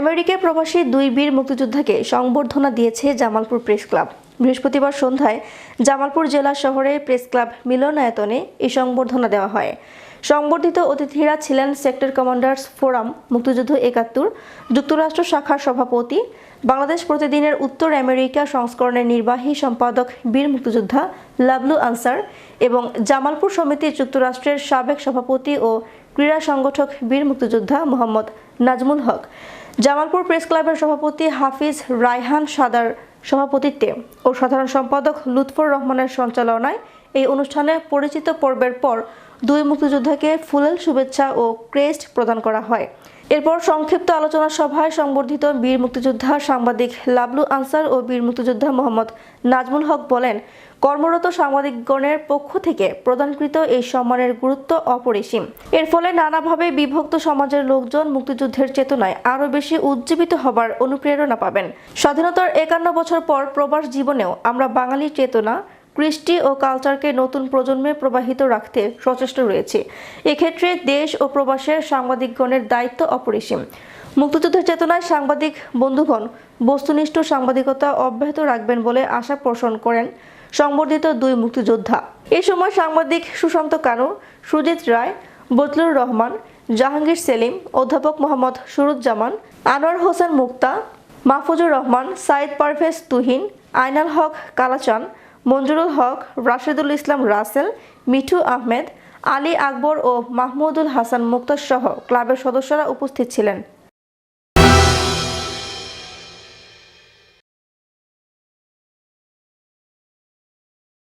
আমেরিকায় প্রবাসী দুই বীর মুক্তিযোদ্ধাকে সংবর্ধনা দিয়েছে জামালপুর প্রেস ক্লাব। বৃহস্পতিবার সন্ধ্যায় জামালপুর জেলা শহরে প্রেস ক্লাব মিলনায়তনে এই সংবর্ধনা দেওয়া হয়। সংবর্ধিত অতিথিরা ছিলেন সেক্টর কমান্ডার্স ফোরাম মুক্তিযুদ্ধ একাত্তর, যুক্তরাষ্ট্র শাখার সভাপতি, বাংলাদেশ প্রতিদিনের উত্তর আমেরিকা সংস্করণের নির্বাহী সম্পাদক, বীর মুক্তিযোদ্ধা লাবলু আনসার এবং জামালপুর সমিতি যুক্তরাষ্ট্রের সাবেক সভাপতি ও ক্রীড়া সংগঠক বীর মুক্তিযোদ্ধা মোহাম্মদ নাজমুল হক। জামালপুর প্রেস ক্লাবের সভাপতি হাফিজ রায়হান সাদার সভাপতিত্বে ও সাধারণ সম্পাদক লুৎফর রহমানের সঞ্চালনায় এই অনুষ্ঠানে পরিচিত পর্বের পর দুই মুক্তিযোদ্ধাকে ফুলেল শুভেচ্ছা ও ক্রেস্ট প্রদান করা হয়। এরপর সংক্ষিপ্ত আলোচনা সভায় সংবর্ধিত বীর মুক্তিযোদ্ধা সাংবাদিক লাবলু আনসার ও বীর মুক্তিযোদ্ধা মোহাম্মদ নাজমুল হক বলেন, কর্মরত সাংবাদিকগণের পক্ষ থেকে প্রদানকৃত এই সম্মানের গুরুত্ব অপরিসীম। এর ফলে নানাভাবে বিভক্ত সমাজের লোকজন মুক্তিযুদ্ধের চেতনায় আরও বেশি উজ্জীবিত হবার অনুপ্রেরণা পাবেন। স্বাধীনতার একান্ন বছর পর প্রবাস জীবনেও আমরা বাঙালি চেতনা কৃষ্টি ও কালচারকে নতুন প্রজন্মে প্রবাহিত রাখতে সচেষ্ট রয়েছে। এক্ষেত্রে দেশ ও প্রবাসের সাংবাদিকগণের দায়িত্ব অপরিসীম। মুক্তিযুদ্ধের চেতনায় সাংবাদিক বন্ধুগণ বস্তুনিষ্ঠ সাংবাদিকতা অব্যাহত রাখবেন বলে আশা পোষণ করেন সংবর্ধিত দুই মুক্তিযোদ্ধা। এ সময় সাংবাদিক সুশান্ত কানু, সুজিত রায় বজলুর রহমান, জাহাঙ্গীর সেলিম, অধ্যাপক মোহাম্মদ সুরুজ্জামান, আনোয়ার হোসেন মুক্তা, মাহফুজুর রহমান, সাইদ পারভেজ তুহিন, আইনাল হক কালাচান মঞ্জুরুল হক, রাশেদুল ইসলাম রাসেল, মিঠু আহমেদ, আলী আকবর ও মাহমুদুল হাসান মুক্তার ক্লাবের সদস্যরা উপস্থিত ছিলেন।